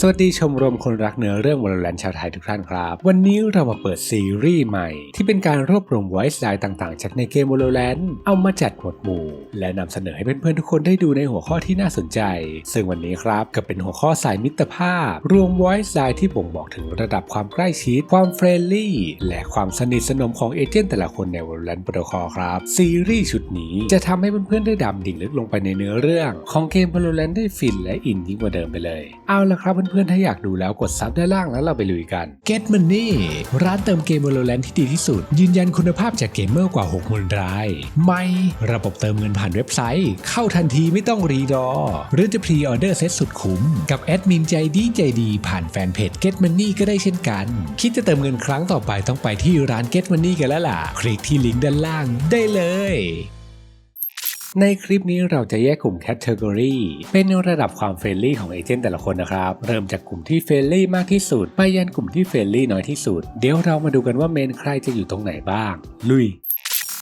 สวัสดีชมรมคนรักเนื้อเรื่อง Valorant ชาวไทยทุกท่านครับ วันนี้เรามาเปิดซีรีส์ใหม่ ที่เป็นการรวบรวมไวซ์ไลน์ต่างๆ จากในเกม Valorant เอามาจัดหมวดหมู่ และนำเสนอให้เพื่อนๆทุกคนได้ดูในหัวข้อที่น่าสนใจ ซึ่งวันนี้ครับก็เป็นหัวข้อสายมิตรภาพ รวมไวซ์ไลน์ที่บ่งบอกถึงระดับความใกล้ชิด ความเฟรนลี่ และความสนิทสนมของเอเจนต์แต่ละคนใน Valorant Protocol ครับซีรีส์ชุดนี้จะทำให้เพื่อนๆได้ดำดิ่งลึกลงไปในเนื้อเรื่อง ของเกม Valorant ได้ฟินและอินยิ่งกว่าเดิมไปเลย เอาละครับพื่อนๆ ถ้าอยากดูแล้วกดซับด้านล่างแล้วเราไปลุยกัน Get Money ร้านเติมเกม Valorant ที่ดีที่สุด ยืนยันคุณภาพจากเกมเมอร์กว่า60,000รายไม่ระบบเติมเงินผ่านเว็บไซต์ เข้าทันทีไม่ต้องรีดอหรือจะพรีออเดอร์เซ็ตสุดคุ้ม กับแอดมินใจดีใจดีผ่านแฟนเพจ Get Money ก็ได้เช่นกัน คิดจะเติมเงินครั้งต่อไปต้องไปที่ร้าน Get Money กันแล้วล่ะ คลิกที่ลิงก์ด้านล่างได้เลย ในคลิปนี้เราจะแยกกลุ่มแคตตากรีเป็นระดับความเฟรนลี่ของเอเจนต์แต่ละคนนะครับ เริ่มจากกลุ่มที่เฟรนลี่มากที่สุด ไปยันกลุ่มที่เฟรนลี่น้อยที่สุด เดี๋ยวเรามาดูกันว่าเมนใครจะอยู่ตรงไหนบ้าง ลุย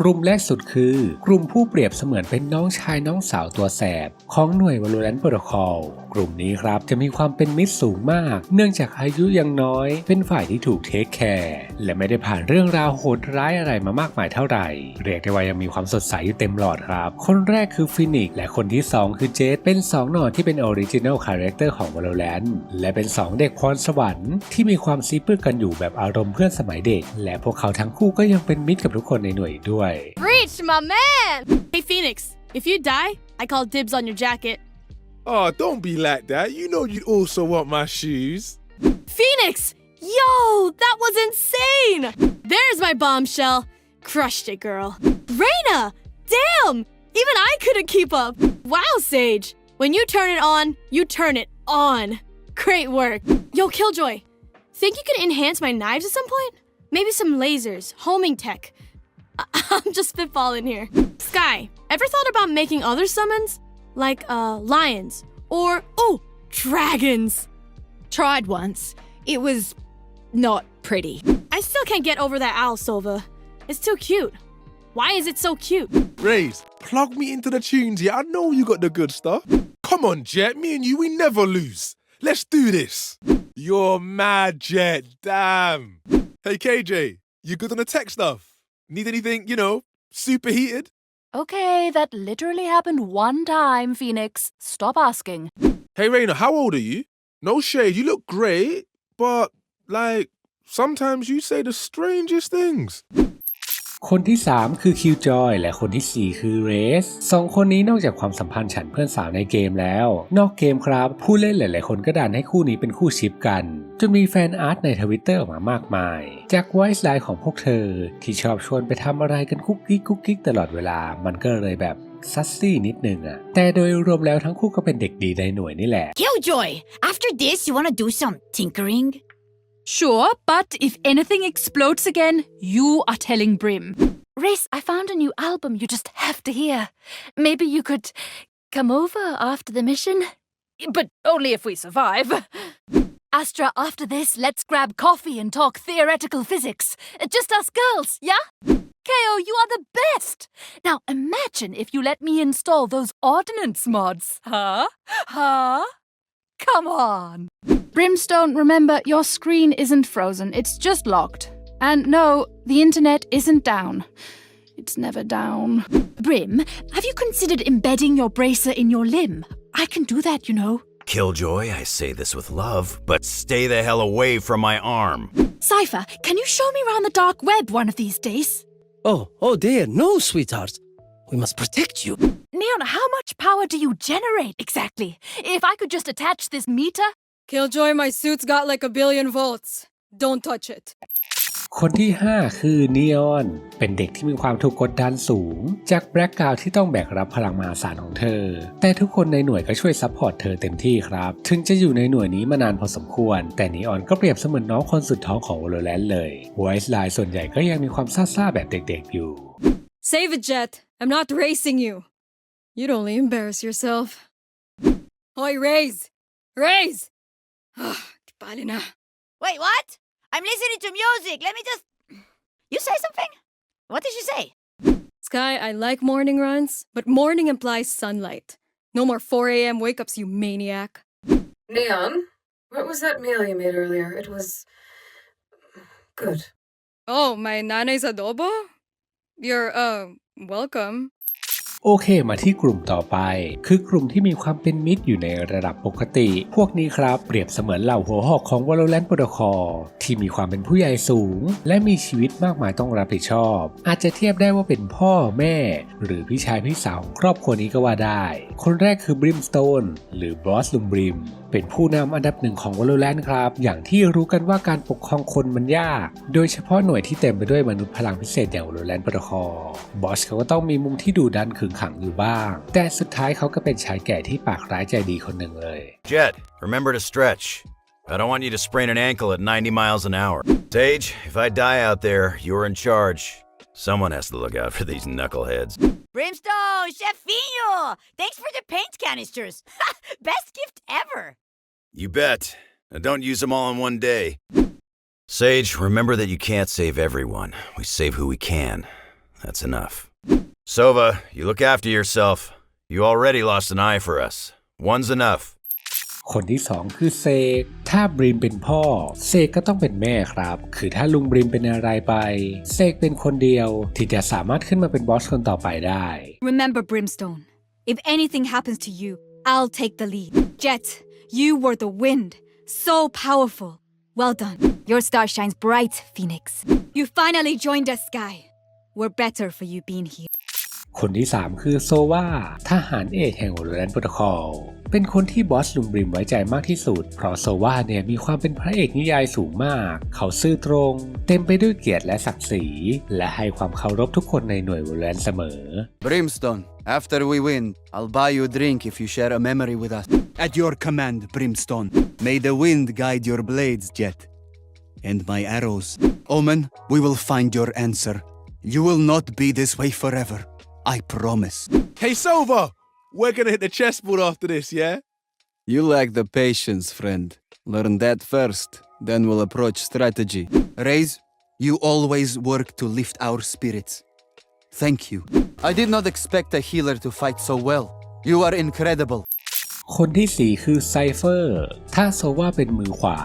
กลุ่มแรกสุดคือกลุ่มผู้เปรียบเสมือนเป็นน้องชายน้องสาวตัวแสบ ของหน่วย Valorant Protocol กลุ่มนี้ครับจะมีความเป็นมิตรสูงมาก เนื่องจากอายุยังน้อย เป็นฝ่ายที่ถูกเทคแคร์และไม่ได้ผ่านเรื่องราวโหดร้ายอะไรมามากมายเท่าไหร่ เรียกได้ว่ายังมีความสดใสอยู่เต็มหลอดครับ คนแรกคือฟินิกและคนที่ 2 คือเจสเป็น 2 หน่อที่เป็นออริจินัลคาแรคเตอร์ของ Valorant และเป็น 2 เด็กพรสวรรค์ที่มีความซีเปื้กันอยู่แบบอารมณ์เพื่อนสมัยเด็ก และพวกเขาทั้งคู่ก็ยังเป็นมิตรกับทุกคนในหน่วยด้วย Reach, my man! Hey, Phoenix, if you die, I call dibs on your jacket. Oh, don't be like that. You know you'd also want my shoes. Phoenix! Yo, that was insane! There's my bombshell. Crushed it, girl. Raina! Damn! Even I couldn't keep up. Wow, Sage. When you turn it on, you turn it on. Great work. Yo, Killjoy. Think you can enhance my knives at some point? Maybe some lasers, homing tech. I- I'm just spitballing here. Sky, ever thought about making other summons? Like, uh, lions. Or, oh, dragons. Tried once. It was not pretty. I still can't get over that owl, Sova. It's too cute. Why is it so cute? Raze, plug me into the tunes, yeah? I know you got the good stuff. Come on, Jet. Me and you, we never lose. Let's do this. You're mad, Jet. Damn. Hey, KJ, you good on the tech stuff? Need anything, you know, superheated? Okay, that literally happened one time, Phoenix. Stop asking. Hey, Raina, how old are you? No shade, you look great, but like, sometimes you say the strangest things. คนที่ 3 คือคิวจอยและคนทีสี่ 4 คือเรสสองคนนี้นอกจากความสัมพันธ์ฉันเพื่อนสาวในเกมแล้ว นอกเกมครับ ผู้เล่นหลาย ๆ คนก็ดันให้คู่นี้เป็นคู่ชิปกัน จนมีแฟนอาร์ตในทวิตเตอร์ออกมามากมาย จากไวซ์ไลน์ของพวกเธอ ที่ชอบชวนไปทำอะไรกันคุกกิ๊กกุ๊กกิ๊กตลอดเวลา มันก็เลยแบบซัสซี่นิดนึงอะแต่โดยรวมแล้วทั้งคู่ก็เป็นเด็กดีในหน่วยนี่แหละ Killjoy, after this, you wanna do some tinkering? Sure, but if anything explodes again, you are telling Brim. Race, I found a new album you just have to hear. Maybe you could come over after the mission? But only if we survive. Astra, after this, let's grab coffee and talk theoretical physics. Uh, just us girls, yeah? KO, you are the best! Now imagine if you let me install those ordnance mods. Huh? Huh? Come on. Brimstone, remember, your screen isn't frozen, it's just locked. And no, the internet isn't down. It's never down. Brim, have you considered embedding your bracer in your limb? I can do that, you know. Killjoy, I say this with love, but stay the hell away from my arm. Cypher, can you show me around the dark web one of these days? Oh, oh dear, no, sweetheart. We must protect you. Neon, how much power do you generate exactly? If I could just attach this meter? Killjoy, my suit's got like a billion volts. Don't touch it. คนที่ 5 คือนีออน เป็นเด็กที่มีความถูกกดดันสูง จากแบล็กกราวที่ต้องแบกรับพลังมหาศาลของเธอ แต่ทุกคนในหน่วยก็ช่วยซัพพอร์ตเธอเต็มที่ครับ ถึงจะอยู่ในหน่วยนี้มานานพอสมควร แต่นีออนก็เปรียบเสมือนน้องคนสุดท้องของวอลเลนเลยไวส์ไลน์ส่วนใหญ่ก็ยังมีความซ่าๆแบบเด็กๆอยู่ Save it, Jet. I'm not racing you. You'd only embarrass yourself. Oi, raise! Raise! Balina. Wait, what? I'm listening to music. Let me just. You say something? What did you say? Sky, I like morning runs, but morning implies sunlight. No more 4 a.m. wake ups, you maniac. Neon, What was that meal you made earlier? It was good. Oh, my nana's adobo? You're, uh, welcome. โอเคมาที่กลุ่มต่อไป คือกลุ่มที่มีความเป็นมิตรอยู่ในระดับปกติ พวกนี้ครับเปรียบเสมือนเหล่าหัวหอกของ Valorant Protocol ที่มีความเป็นผู้ใหญ่สูง และมีชีวิตมากมายต้องรับผิดชอบ อาจจะเทียบได้ว่าเป็นพ่อแม่ หรือพี่ชายพี่สาวของครอบครัวนี้ก็ว่าได้ คนแรกคือ Brimstone หรือบอสลุงบริมเป็นผู้นำอันดับหนึ่งของ Valorant ครับ อย่างที่รู้กันว่าการปกครองคนมันยาก โดยเฉพาะหน่วยที่เต็มไปด้วยมนุษย์พลังพิเศษอย่าง Valorant Protocol บอสเขาก็ต้องมีมุมที่ดุดันขึงขังอยู่บ้าง แต่สุดท้ายเขาก็เป็นชายแก่ที่ปากร้ายใจดีคนหนึ่งเลย Jet, remember to stretch. I don't want you to sprain an ankle at 90 miles an hour. Sage, if I die out there, you're in charge. Someone has to look out for these knuckleheads. Brimstone, Chefinho! Thanks for the paint canisters. Best gift ever. You bet. Now don't use them all in one day. Sage, remember that you can't save everyone. We save who we can. That's enough. Sova, you look after yourself. You already lost an eye for us. One's enough. คนที่สองคือเซกถ้าบริมเป็นพ่อ เซกก็ต้องเป็นแม่ครับ คือถ้าลุงบริมเป็นอะไรไป เซกเป็นคนเดียวที่จะสามารถขึ้นมาเป็นบอสคนต่อไปได้ Remember, Brimstone, if anything happens to you, I'll take the lead. Jet, you were the wind. So powerful. Well done. Your star shines bright, Phoenix. You finally joined us, Sky. We're better for you being here. คนที่ 3 คือโซวาทหารเอกแห่ง Valorant Protocol เป็นคนที่บอสลุงบริมไว้ใจมากที่สุด เพราะโซวาเนี่ยมีความเป็นพระเอกนิยายสูงมาก เขาซื่อตรง เต็มไปด้วยเกียรติและศักดิ์ศรี และให้ความเคารพทุกคนในหน่วย Valorant เสมอ Brimstone, after we win, I'll buy you a drink if you share a memory with us. At your command, Brimstone. May the wind guide your blades, Jet. And my arrows. Omen, we will find your answer. You will not be this way forever. I promise. Hey, Sova! We're gonna hit the chessboard after this, yeah? You lack the patience, friend. Learn that first, then we'll approach strategy. Raise, you always work to lift our spirits. Thank you. I did not expect a healer to fight so well. You are incredible. คนที่ 4 คือไซเฟอร์ ถ้าโซว่าเป็นมือขวา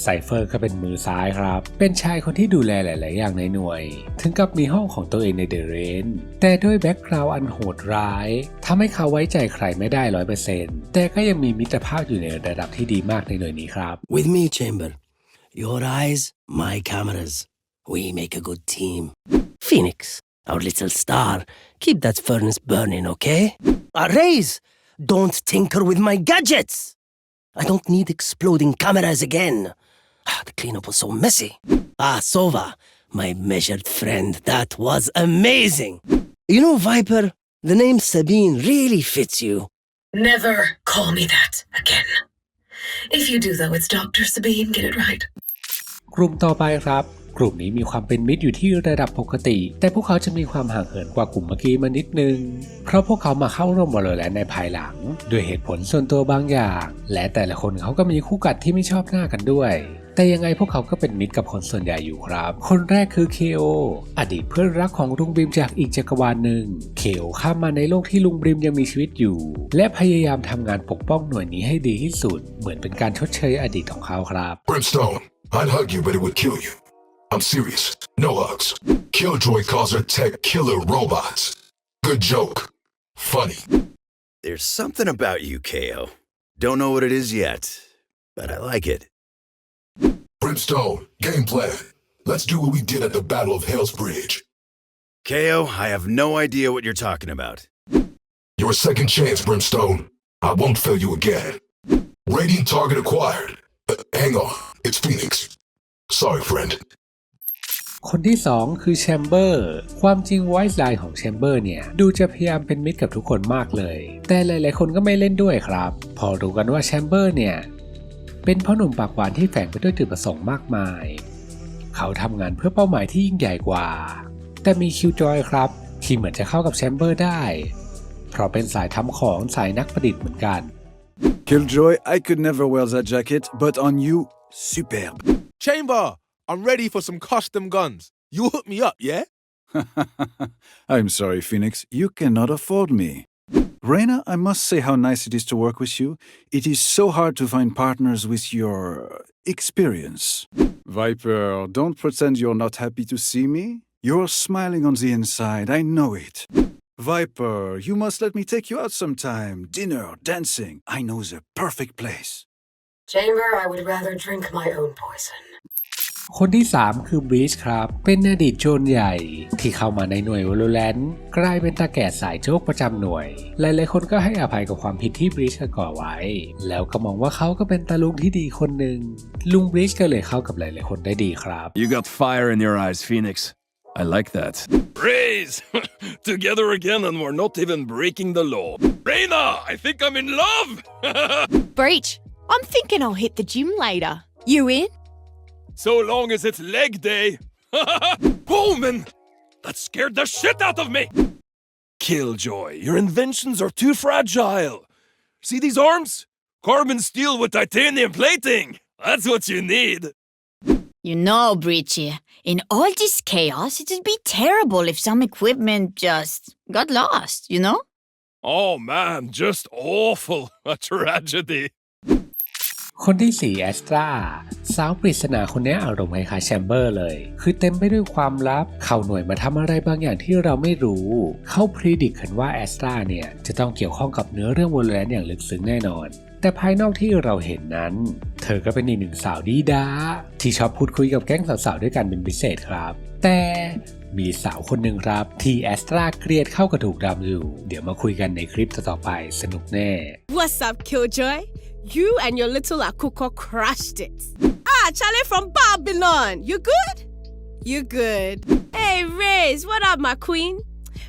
ไซเฟอร์ก็เป็นมือซ้ายครับ เป็นชายคนที่ดูแลหลาย ๆ อย่างในหน่วย ถึงกับมีห้องของตัวเองในเดเรน แต่ด้วยแบ็กกราวด์อันโหดร้ายทำให้เขาไว้ใจใครไม่ได้ร้อยเปอร์เซ็นต์แต่ก็ยังมีมิตรภาพอยู่ในระดับที่ดีมากในหน่วยนี้ครับ With me, Chamber. Your eyes, my cameras. We make a good team. Phoenix, our little star, keep that furnace burning, okay? Uh, Raise, don't tinker with my gadgets. I don't need exploding cameras again. Ah, the cleanup was so messy. Ah, Sova, my measured friend, that was amazing. You know, Viper, the name Sabine really fits you. Never call me that again. If you do, though, it's Dr. Sabine. Get it right. กลุ่มต่อไปครับ กลุ่มนี้มีความเป็นมิตรอยู่ที่ระดับปกติ แต่พวกเขาจะมีความห่างเหินกว่ากลุ่มเมื่อกี้มานิดนึง เพราะพวกเขามาเข้าร่วมวอลเลนในภายหลัง ด้วยเหตุผลส่วนตัวบางอย่าง และแต่ละคนเขาก็มีคู่กัดที่ไม่ชอบหน้ากันด้วยแต่ยังไงพวกเขาก็เป็นมิตรกับคนส่วนใหญ่อยู่ครับ คนแรกคือเคโออดีตเพื่อนรักของลุงบิมจากอีกจักรวาลหนึ่ง เคโอข้ามมาในโลกที่ลุงบิมยังมีชีวิตอยู่ และพยายามทำงานปกป้องหน่วยนี้ให้ดีที่สุด เหมือนเป็นการชดเชยอดีตของเขาครับ Brimstone, I'd hug you, but it would kill you. I'm serious. No hugs. Killjoy calls her tech killer robots. Good joke. Funny. There's something about you, KO. Don't know what it is yet, but I like it. Brimstone, game plan. Let's do what we did at the Battle of Hell's Bridge. KO, I have no idea what you're talking about. Your second chance, Brimstone. I won't fail you again. Radiant target acquired. Uh, hang on. It's Phoenix. Sorry, friend. คนที่ 2 คือแชมเบอร์ความจริงไวส์ไลน์ของแชมเบอร์เนี่ย ดูจะพยายามเป็นมิตรกับทุกคนมากเลย แต่หลายๆ คนก็ไม่เล่นด้วยครับ พอรู้กันว่าแชมเบอร์เนี่ย เป็นพ่อหนุ่มปากหวานที่แฝงไปด้วยจุดประสงค์มากมาย เขาทำงานเพื่อเป้าหมายที่ยิ่งใหญ่กว่า แต่มีคิวจอยครับ ที่เหมือนจะเข้ากับแชมเบอร์ได้ เพราะเป็นสายทำของสายนักประดิษฐ์เหมือนกัน Killjoy, I could never wear that jacket, but on you, superb. Chamber, I'm ready for some custom guns. You hook me up, yeah? I'm sorry, Phoenix, you cannot afford me. Reina, I must say how nice it is to work with you. It is so hard to find partners with your uh, experience. Viper, don't pretend you're not happy to see me. You're smiling on the inside, I know it. Viper, you must let me take you out sometime. Dinner, dancing. I know the perfect place. Chamber, I would rather drink my own poison. คนที่ 3 คือบรีชครับ เป็นอดีตโจรใหญ่ ที่เข้ามาในหน่วย Valorant กลายเป็นตาแก่สายโจกประจำหน่วย หลายๆคนก็ให้อภัยกับความผิดที่บรีชก่อไว้ แล้วก็มองว่าเขาก็เป็นตาลุงที่ดีคนหนึ่งลุงบรีชก็เลยเข้ากับหลายๆคนได้ดีครับ You got fire in your eyes, Phoenix. I like that. Raise! Together again and we're not even breaking the law. Reina, I think I'm in love! Breach, I'm thinking I'll hit the gym later. You in? So long as it's leg day. oh, man! That scared the shit out of me! Killjoy, your inventions are too fragile. See these arms? Carbon steel with titanium plating. That's what you need. You know, Breachy, in all this chaos, it'd be terrible if some equipment just got lost, you know? Oh man, just awful. A tragedy. คนที่4แอสตราสาวปริศนาคนนี้อารมณ์คล้ายแชมเบอร์เลย คือเต็มไปด้วยความลับ เข้าหน่วยมาทำอะไรบางอย่างที่เราไม่รู้ เขาพรีดิกกันว่าแอสตราเนี่ย จะต้องเกี่ยวข้องกับเนื้อเรื่องวอลเลนอย่างลึกซึ้งแน่นอน แต่ภายนอกที่เราเห็นนั้น เธอก็เป็นอีกหนึ่งสาวดีดาที่ชอบพูดคุยกับแก๊งสาวๆด้วยกันเป็นพิเศษครับ แต่มีสาวคนหนึ่งครับ ที่แอสตราเกลียดเข้ากระถูกดำอยู่ เดี๋ยวมาคุยกันในคลิปต่อไปสนุกแน่ What's up, Killjoy? You and your little Akuko crushed it. Ah, Charlie from Babylon. You good? You good. Hey, Riz, what up, my queen?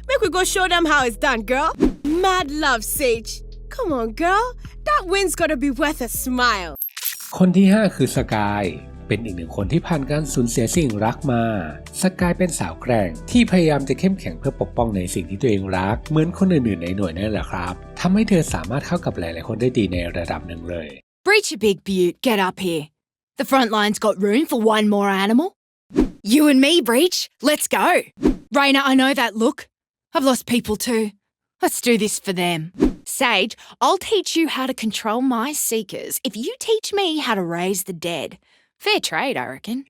Make we go show them how it's done, girl. Mad love, Sage. Come on, girl. That win's gotta be worth a smile. คนที่ 5 คือสกาย เป็นอีกหนึ่งคนที่ผ่านการสูญเสียสิ่งรักมา สกายเป็นสาวแกร่ง ที่พยายามจะเข้มแข็งเพื่อปกป้องในสิ่งที่ตัวเองรัก เหมือนคนอื่นๆในหน่วยนั่นแหละครับ ทำให้เธอสามารถเข้ากับหลายๆคนได้ดีในระดับหนึ่งเลย Breach a big butte, get up here. The front line's got room for one more animal. You and me, Breach, let's go. Raina, I know that look. I've lost people too. Let's do this for them. Sage, I'll teach you how to control my seekers if you teach me how to raise the dead. Fair trade, I reckon.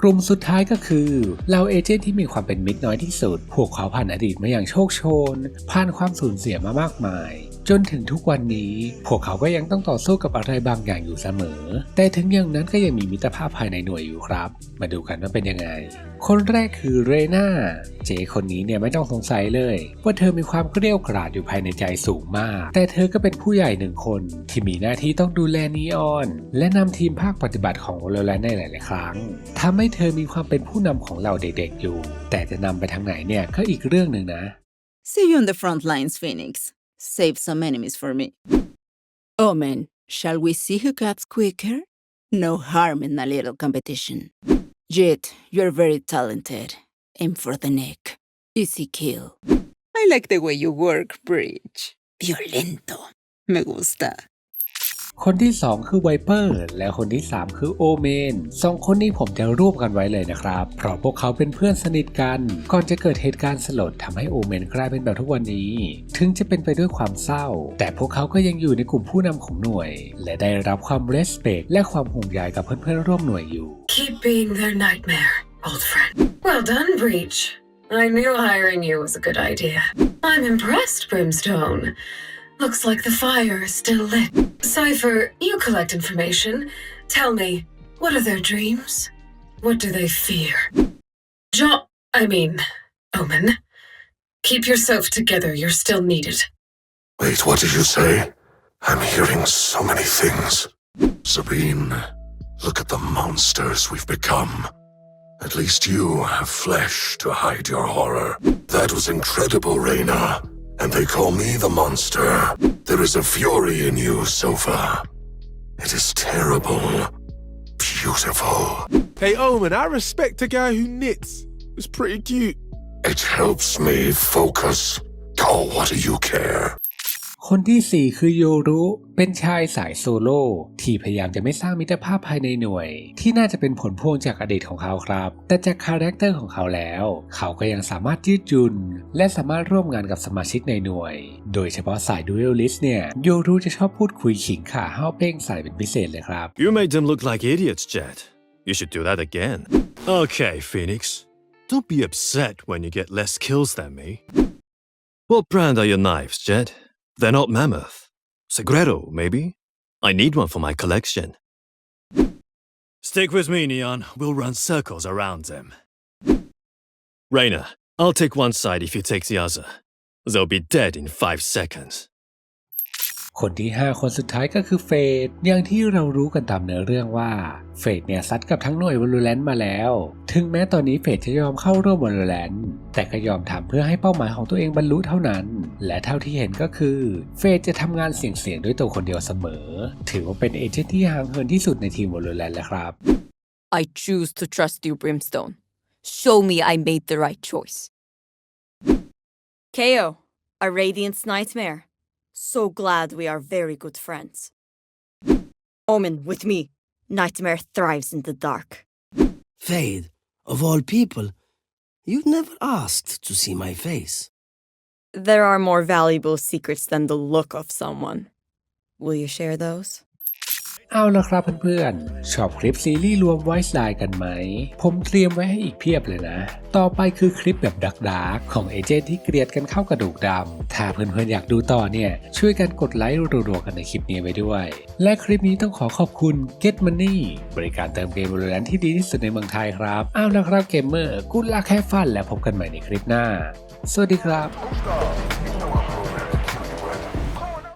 กลุ่มสุดท้ายก็คือเหล่าเอเจนต์ที่มีความเป็นมิตรน้อยที่สุด พวกเขาผ่านอดีตมาอย่างโชคโชน ผ่านความสูญเสียมามากมาย จนถึงทุกวันนี้ พวกเขาก็ยังต้องต่อสู้กับอะไรบางอย่างอยู่เสมอ แต่ถึงอย่างนั้นก็ยังมีมิตรภาพภายในหน่วยอยู่ครับ มาดูกันว่าเป็นยังไง คนแรกคือเรนาเจคนนี้เนี่ยไม่ต้องสงสัยเลย ว่าเธอมีความเกรี้ยวกราดอยู่ภายในใจสูงมาก แต่เธอก็เป็นผู้ใหญ่หนึ่งคน ที่มีหน้าที่ต้องดูแลนีออน และนำทีมภาคปฏิบัติของโอลแลนในหลาย ๆ ครั้งทำให้เธอมีความเป็นผู้นำของเราเด็กๆอยู่ แต่จะนำไปทางไหนเนี่ยก็อีกเรื่องหนึ่งนะ See you on the front lines, Phoenix. Save some enemies for me. Omen, shall we see who cuts quicker? No harm in a little competition. Jet, you're very talented. Aim for the neck. Easy kill. I like the way you work, Bridge. Violento. Me gusta. คนที่ 2 คือไวเปอร์และคนที่ 3 คือโอเมนสองคนนี้ผมจะรวบกันไว้เลยนะครับ เพราะพวกเขาเป็นเพื่อนสนิทกัน ก่อนจะเกิดเหตุการณ์สลดทำให้โอเมนกลายเป็นแบบทุกวันนี้ ถึงจะเป็นไปด้วยความเศร้า แต่พวกเขาก็ยังอยู่ในกลุ่มผู้นำของหน่วย และได้รับความเรสเพคและความห่วงใยกับเพื่อนๆร่วมหน่วยอยู่ Keep being their nightmare, old friend. Well done, Breach. I knew hiring you was a good idea. I'm impressed, Brimstone. Looks like the fire is still lit. Cypher, you collect information. Tell me, what are their dreams? What do they fear? Jo- I mean, Omen. Keep yourself together, you're still needed. Wait, what did you say? I'm hearing so many things. Sabine, look at the monsters we've become. At least you have flesh to hide your horror. That was incredible, Reina And they call me the monster. There is a fury in you, Sofa. It is terrible. Beautiful. Hey, Omen, I respect a guy who knits. It's pretty cute. It helps me focus. Oh, what do you care? คนที่ 4 คือโยรุ เป็นชายสายโซโล่ที่พยายามจะไม่สร้างมิตรภาพภายในหน่วย ที่น่าจะเป็นผลพวงจากอดีตของเขาครับ แต่จากคาแรคเตอร์ของเขาแล้ว เขาก็ยังสามารถยืดหยุ่นและสามารถร่วมงานกับสมาชิกในหน่วย โดยเฉพาะสายดูเอลลิสเนี่ยโยรูจะชอบพูดคุยขิงข่าห้าวเป้งใส่เป็นพิเศษเลยครับ You made them look like idiots, Jet. You should do that again. Okay, Phoenix. Don't be upset when you get less kills than me. What brand are your knives, Jet? They're not Mammoth. Segredo, maybe? I need one for my collection. Stick with me, Neon. We'll run circles around them. Raina, I'll take one side if you take the other. They'll be dead in five seconds. คนที่ 5 คนสุดท้ายก็คือเฟดอย่างที่เรารู้กันตามเนื้อเรื่องว่า เฟดเนี่ยซัดกับทั้งหน่วยวอลเลนมาแล้ว ถึงแม้ตอนนี้เฟดจะยอมเข้าร่วมวอลเลนแต่ก็ยอมทำเพื่อให้เป้าหมายของตัวเองบรรลุเท่านั้น และเท่าที่เห็นก็คือ เฟดจะทำงานเสี่ยงๆด้วยตัวคนเดียวเสมอ ถือว่าเป็นเอเจนต์ที่ห่างเหินที่สุดในทีมวอลเลนแล้วครับ I choose to trust you, Brimstone. Show me I made the right choice. KO, a Radiant's Nightmare. So glad we are very good friends. Omen, with me. Nightmare thrives in the dark. Fade, of all people, you've never asked to see my face. There are more valuable secrets than the look of someone. Will you share those? เอาละครับเพื่อนๆ ชอบคลิปซีรีส์รวมไวส์ไลน์กันไหม ผมเตรียมไว้ให้อีกเพียบเลยนะ ต่อไปคือคลิปแบบดักดาร์กของเอเจนต์ที่เกลียดกันเข้ากระดูกดำ ถ้าเพื่อนๆ อยากดูต่อเนี่ย ช่วยกันกดไลค์รัวๆกันในคลิปนี้ไว้ด้วย และคลิปนี้ต้องขอขอบคุณ Get Money บริการเติมเกมบริการที่ดีที่สุดในเมืองไทยครับ เอาละครับเกมเมอร์กุลลาแค่ฟันและพบกันใหม่ในคลิปหน้า สวัสดีครับ